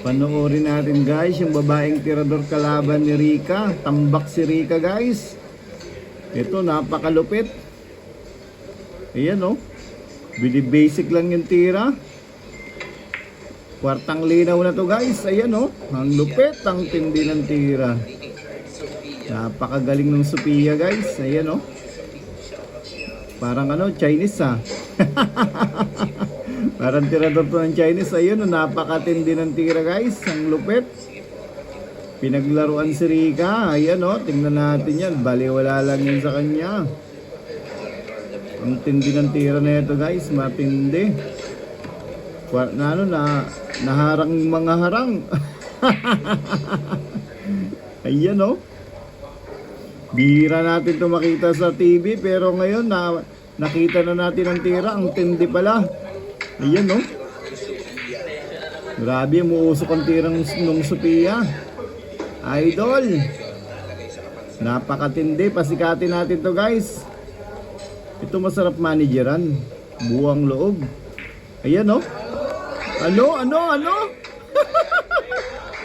Panoorin natin guys yung babaeng tirador kalaban ni Rika. Tambak si Rika guys. Ito napakalupit. Ayan oh. Bili basic lang yung tira. Kwartang linaw na to guys. Ayan oh. Ang lupit, ang tindi ng tira. Napakagaling ng Sophia guys. Ayan oh. Parang ano, Chinese ah. Parang tirador to ng Chinese. Ayun, napakatindi ng tira guys. Ang lupit. Pinaglaruan si Rika. Ayan oh, tingnan natin yan. Baliwala lang yun sa kanya. Ang tindi ng tira na ito guys. Matindi. Na ano na, naharang mga harang. Ayan oh. Bihira natin to makita sa TV pero ngayon na nakita na natin ang tira, ang tindi pala. Ayan no. Grabe, umuusok ang tirang nung Sophia. Idol. Napakatindi, pasikatin natin to guys. Ito masarap manageran. Buwang loob. Ayan no. Ano, ano, ano?